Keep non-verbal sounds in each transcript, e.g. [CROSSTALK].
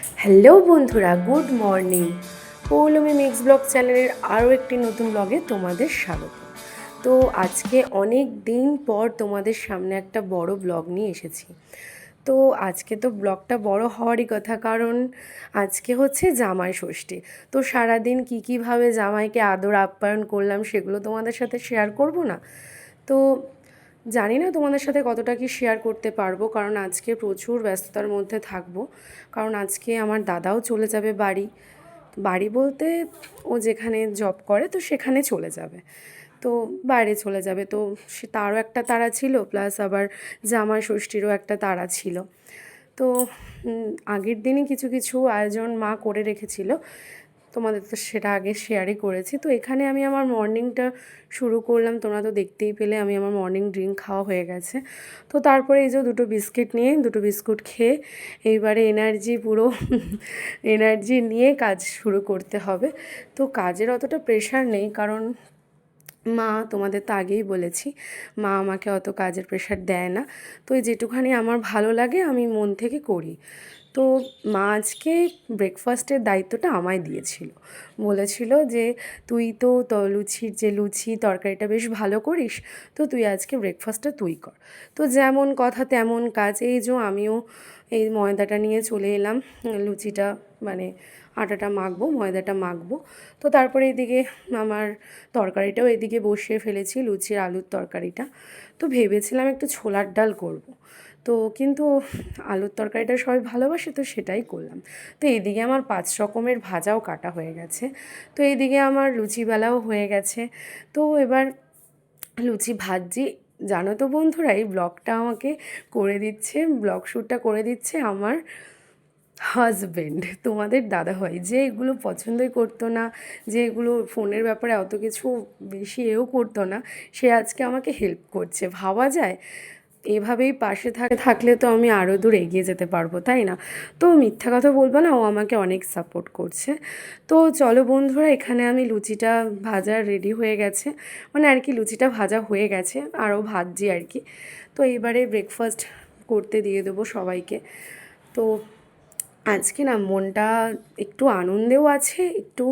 Hello বন্ধুরা, good morning. Poulami mix blog চ্যানেলের আরও একটি নতুন ব্লগে তোমাদের স্বাগত। তো আজকে অনেক দিন পর তোমাদের সামনে একটা বড় ব্লগ নিয়ে এসেছি। তো আজকে তো ব্লগটা বড় হওয়ারই কথা, কারণ আজকে হচ্ছে জামাই ষষ্ঠী। তো সারাদিন কী কীভাবে জামাইকে আদর আপ্যায়ন করলাম সেগুলো তোমাদের সাথে শেয়ার করব না? তো জানি না তোমাদের সাথে কতটা কি শেয়ার করতে পারব, কারণ আজকে প্রচুর ব্যস্ততার মধ্যে থাকব। কারণ আজকে আমার দাদাও চলে যাবে বাড়ি। বাড়ি বলতে ও যেখানে জব করে, তো সেখানে চলে যাবে। তো বাইরে চলে যাবে। তো সে তারও একটা তারা ছিল প্লাস আবার জামাই ষষ্ঠীরও একটা তারা ছিল। তো আগের দিনই কিছু কিছু আয়োজন মা করে রেখেছিল। তোমাদের তো সেটা আগে শেয়ারই করেছি। তো এখানে আমি আমার মর্নিংটা শুরু করলাম। তোমরা তো দেখতেই পেলে আমি আমার মর্নিং ড্রিঙ্ক খাওয়া হয়ে গেছে। তো তারপরে এই যে দুটো বিস্কিট নিয়ে, দুটো বিস্কুট খেয়ে এইবারে এনার্জি পুরো [LAUGHS] এনার্জি নিয়ে কাজ শুরু করতে হবে। তো কাজের অতটা প্রেশার নেই কারণ মা, তোমাদের তো আগেই বলেছি, মা আমাকে অত কাজের প্রেশার দেয় না। তো এই যেটুখানি আমার ভালো লাগে আমি মন থেকে করি। তো মা আজকে ব্রেকফাস্টের দায়িত্বটা আমায় দিয়েছিল। বলেছিল যে, তুই তো লুচির যে লুচি, তরকারিটা বেশ ভালো করিস, তো তুই আজকে ব্রেকফাস্টটা তুই কর। তো যেমন কথা তেমন কাজ। এই যে আমিও এই ময়দাটা নিয়ে চলে এলাম, লুচিটা মানে আটাটা মাখবো, ময়দাটা মাখবো। তো তারপরে এদিকে আমার তরকারিটাও এদিকে বসিয়ে ফেলেছি, লুচির আলুর তরকারিটা। তো ভেবেছিলাম একটু ছোলার ডাল করব। তো কিন্তু আলুর তরকারিটা সবাই ভালোবাসে, তো সেটাই করলাম। তো এইদিকে আমার পাঁচ রকমের ভাজাও কাটা হয়ে গেছে। তো এইদিকে আমার লুচিবেলাও হয়ে গেছে। তো এবার লুচি ভাজছি। জানো তো বন্ধুরা, এই ব্লগটা আমাকে করে দিচ্ছে, ব্লগ শ্যুটটা করে দিচ্ছে আমার হাজব্যান্ড তোমাদের দাদা হয় যে এগুলো পছন্দই করতো না, যে এগুলো ফোনের ব্যাপারে অত কিছু বেশি এও করতো না, সে আজকে আমাকে হেল্প করছে। ভাবা যায় এভাবেই পাশে থাকে, থাকলে তো আমি আরও দূর এগিয়ে যেতে পারব, তাই না? তো মিথ্যা কথা বলব না, ও আমাকে অনেক সাপোর্ট করছে। তো চলো বন্ধুরা, এখানে আমি লুচিটা ভাজা রেডি হয়ে গেছে। মানে আর কি লুচিটা ভাজা হয়ে গেছে আরও ভাজছি আর কি। তো এবারে ব্রেকফাস্ট করতে দিয়ে দেবো সবাইকে। তো আজকে না মনটা একটু আনন্দেও আছে, একটু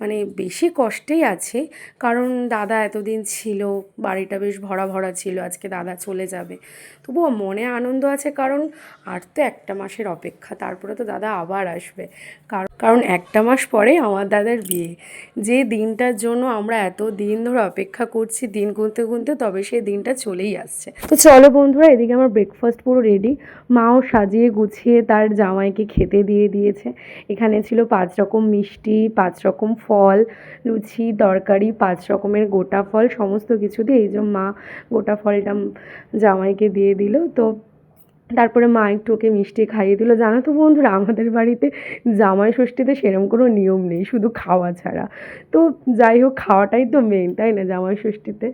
মানে বেশি কষ্টেই আছে। কারণ দাদা এতদিন ছিল, বাড়িটা বেশ ভরা ভরা ছিল, আজকে দাদা চলে যাবে। তবুও মনে আনন্দ আছে কারণ আর তো একটা মাসের অপেক্ষা, তারপরে তো দাদা আবার আসবে। কারণ কারণ একটা মাস পরে আমার দাদার বিয়ে। যে দিনটার জন্য আমরা এত দিন ধরে অপেক্ষা করছি, দিন গুনতে গুনতে তবে সেই দিনটা চলেই আসছে। তো চলো বন্ধুরা, এদিকে আমার ব্রেকফাস্ট পুরো রেডি মাও সাজিয়ে গুছিয়ে তার জামাইকে খেতে দিয়ে দিয়েছে। এখানে ছিল পাঁচ রকম মিষ্টি, পাঁচ রকম ফল, লুচি, তরকারি, পাঁচ রকমের গোটা ফল, সমস্ত কিছু দিয়ে এই যে মা গোটা ফলটা জামাইকে দিয়ে দিল। তো তারপরে মা একটু ওকে মিষ্টি খাইয়ে দিল। জানো তো বন্ধুরা, আমাদের বাড়িতে জামাই ষষ্ঠীতে সেরকম কোনো নিয়ম নেই, শুধু খাওয়া ছাড়া। তো যাই হোক, খাওয়াটাই তো মেন তাই না জামাই ষষ্ঠীতে?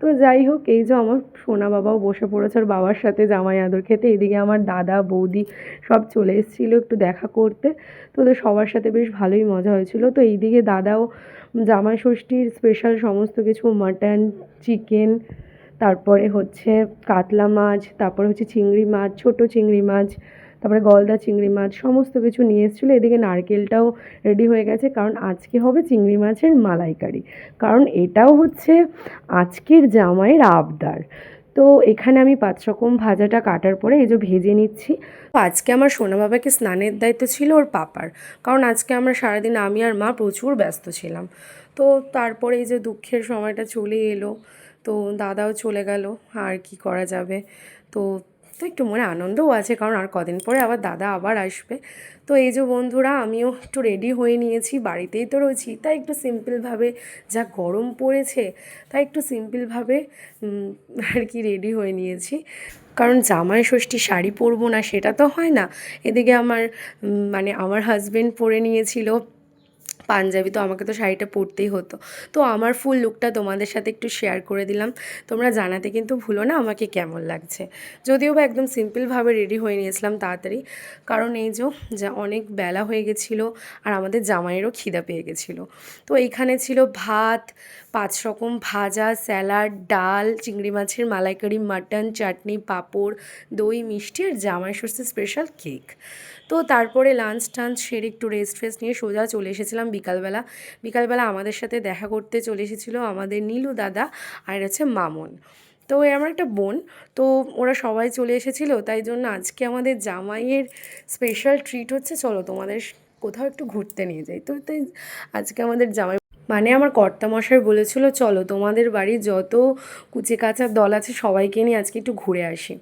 তো যাই হোক, এই যে আমার সোনা বাবাও বসে পড়েছে আর বাবার সাথে জামাই আদর খেতে। এদিকে আমার দাদা, বৌদি সব চলে এসেছিল একটু দেখা করতে। তো ওদের সবার সাথে বেশ ভালোই মজা হয়েছিল। তো এইদিকে দাদাও জামাই ষষ্ঠীর স্পেশাল সমস্ত কিছু মাটন চিকেন তারপরে হচ্ছে কাতলা মাছ, তারপরে হচ্ছে চিংড়ি মাছ, ছোটো চিংড়ি মাছ, তারপরে গলদা চিংড়ি মাছ, সমস্ত কিছু নিয়ে এসেছিল। এদিকে নারকেলটাও রেডি হয়ে গেছে, কারণ আজকে হবে চিংড়ি মাছের মালাইকারি। কারণ এটাও হচ্ছে আজকের জামাইয়ের আবদার। তো এখানে আমি পাঁচ রকম ভাজাটা কাটার পরে এই যে ভেজে নিচ্ছি। আজকে আমার সোনা বাবাকে স্নানের দায়িত্ব ছিল ওর পাপার। কারণ আজকে আমরা সারাদিন আমি আর মা প্রচুর ব্যস্ত ছিলাম। তো তারপরে এই যে দুঃখের সময়টা চলে এলো, তো দাদাও চলে গেল, আর কি করা যাবে? তো তো একটু মনে আনন্দও আছে, কারণ আর কদিন পরে আবার দাদা আবার আসবে। তো এই যে বন্ধুরা, আমিও একটু রেডি হয়ে নিয়েছি, বাড়িতেই তো রয়েছি, তাই একটু সিম্পলভাবে যা গরম পড়েছে, তাই একটু সিম্পলভাবে আর কি রেডি হয়ে নিয়েছি। কারণ জামাই ষষ্ঠী শাড়ি পরবো না, সেটা তো হয় না। এদিকে আমার মানে আমার হাজবেন্ড পরে নিয়েছিল পাঞ্জাবি তো আমাকে তো শাড়িটা পরতেই হতো। তো আমার ফুল লুকটা তোমাদের সাথে একটু শেয়ার করে দিলাম। তোমরা জানাতে কিন্তু ভুলো না আমাকে কেমন লাগছে। যদিও বা একদম সিম্পলভাবে রেডি হয়ে নিয়েছিলাম তাড়াতাড়ি। কারণ এই যে অনেক বেলা হয়ে গেছিল আর আমাদের জামাইয়েরও খিদা পেয়ে গেছিল। তো এইখানে ছিল ভাত, পাঁচ রকম ভাজা, স্যালাড, ডাল, চিংড়ি মাছের মালাইকারি, মাটন, চাটনি, পাঁপড়, দই, মিষ্টি আর জামাই ষষ্ঠী স্পেশাল কেক তো তারপরে লাঞ্চ টাঞ্চ সেরে একটু রেস্ট ফেস্ট নিয়ে সোজা চলে এসেছিলাম বিকালবেলা। বিকালবেলা আমাদের সাথে দেখা করতে চলে এসেছিল আমাদের নীলু দাদা আর হচ্ছে মামন। তো এ আমার একটা বোন, তো ওরা সবাই চলে এসেছিল, তাই জন্য আজকে আমাদের জামাইয়ের স্পেশাল ট্রিট হচ্ছে, চলো তোমাদের কোথাও একটু ঘুরতে নিয়ে যাই। তো তাই আজকে আমাদের জামাই মানে আমার কর্তামশাই বলেছিল, চলো তোমাদের বাড়ি যত কুচে কাচার দল আছে সবাইকে নিয়ে আজকে একটু ঘুরে আসি।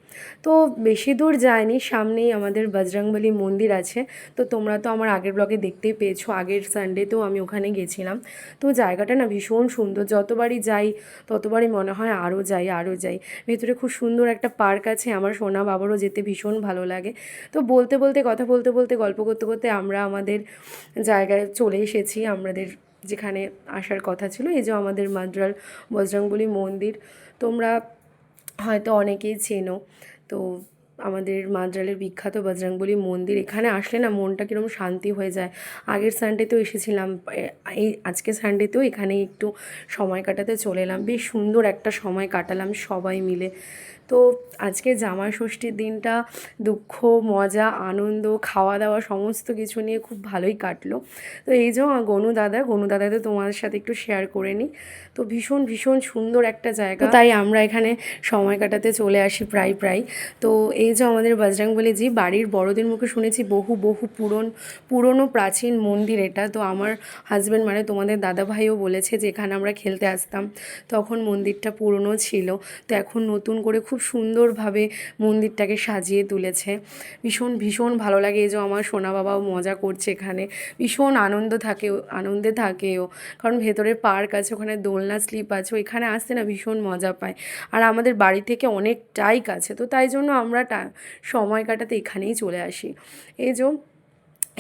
তো বেশি দূর যায়নি, সামনেই আমাদের বজরংবলী মন্দির আছে। তো তোমরা তো আমার আগের ব্লগে দেখতেই পেয়েছ, আগের সানডেতেও আমি ওখানে গেছিলাম। তো জায়গাটা না ভীষণ সুন্দর যতবারই যাই ততবারই মনে হয় আরও যাই আরও যাই। ভেতরে খুব সুন্দর একটা পার্ক আছে, আমার সোনা বাবারও যেতে ভীষণ ভালো লাগে। তো বলতে বলতে, কথা বলতে বলতে, গল্প করতে করতে আমরা আমাদের জায়গায় চলে এসেছি, আমাদের যেখানে আসার কথা ছিল, এই যে আমাদের মাদ্রাল বজরংবলী মন্দির, তোমরা হয়তো অনেকেই চেনো। তো আমাদের মাদ্রালের বিখ্যাত বজরংবলী মন্দির, এখানে আসলে না মনটা কীরকম শান্তি হয়ে যায়। আগের সানডেতেও এসেছিলাম এই আজকে সানডেতেও এখানে একটু সময় কাটাতে চলে এলাম। বেশ সুন্দর একটা সময় কাটালাম সবাই মিলে। তো আজকে জামাই ষষ্ঠীর দিনটা দুঃখ, মজা, আনন্দ খাওয়া দাওয়া সমস্ত কিছু নিয়ে খুব ভালোই কাটলো। তো এই যে গনু দাদা গনু দাদা তো তোমাদের সাথে একটু শেয়ার করে নিই। তো ভীষণ ভীষণ সুন্দর একটা জায়গা। তাই আমরা এখানে সময় কাটাতে চলে আসি প্রায় প্রায়। তো এই যে আমাদের বজরংবলী জি, বাড়ির বড়দের মুখে শুনেছি বহু বহু পুরন, পুরনো প্রাচীন মন্দির এটা। তো আমার হাজব্যান্ড মানে তোমাদের দাদা ভাইও বলেছে যে এখানে আমরা খেলতে আসতাম। তখন মন্দিরটা পুরনো ছিল। তো এখন নতুন করে খুব সুন্দরভাবে মন্দিরটাকে সাজিয়ে তুলেছে। ভীষণ ভীষণ ভালো লাগে এই যে আমার সোনা বাবাও মজা করছে এখানে। ভীষণ আনন্দ থাকে, আনন্দে থাকে ও। কারণ ভেতরে পার্ক আছে, ওখানে দোলনা, স্লিপ আছে এখানে আসতে না ভীষণ মজা পায়। আর আমাদের বাড়ি থেকে অনেকটাই কাছে, তো তাই জন্য আমরা সময় কাটাতে এখানেই চলে আসি। এই যে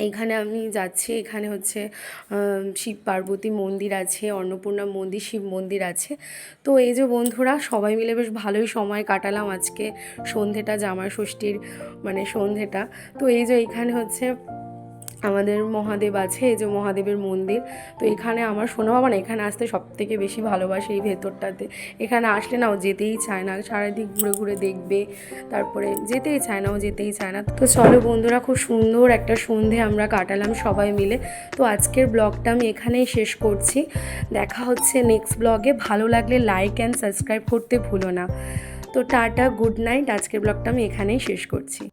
এইখানে আমি যাচ্ছি, এখানে হচ্ছে শিব পার্বতী মন্দির আছে, অন্নপূর্ণা মন্দির, শিব মন্দির আছে। তো এই যে বন্ধুরা, সবাই মিলে বেশ ভালোই সময় কাটালাম আজকে সন্ধেটা জামা ষষ্ঠীর মানে সন্ধেটা। তো এই যে এইখানে হচ্ছে আমাদের মহাদেব আছে, এই যে মহাদেবের মন্দির। তো এখানে আমার শোনো বাবা না এখানে আসতে সব থেকে বেশি ভালোবাসে এই ভেতরটাতে। এখানে আসলে না, ও যেতেই চায় না। সারাদিক ঘুরে ঘুরে দেখবে, তারপরে যেতেই চায় না, ও যেতেই চায় না। তো চলো বন্ধুরা, খুব সুন্দর একটা সন্ধে আমরা কাটালাম সবাই মিলে। তো আজকের ব্লগটা আমি এখানেই শেষ করছি। দেখা হচ্ছে নেক্সট ব্লগে। ভালো লাগলে লাইক অ্যান্ড সাবস্ক্রাইব করতে ভুলো না। তো টাটা গুড নাইট আজকের ব্লগটা আমি এখানেই শেষ করছি।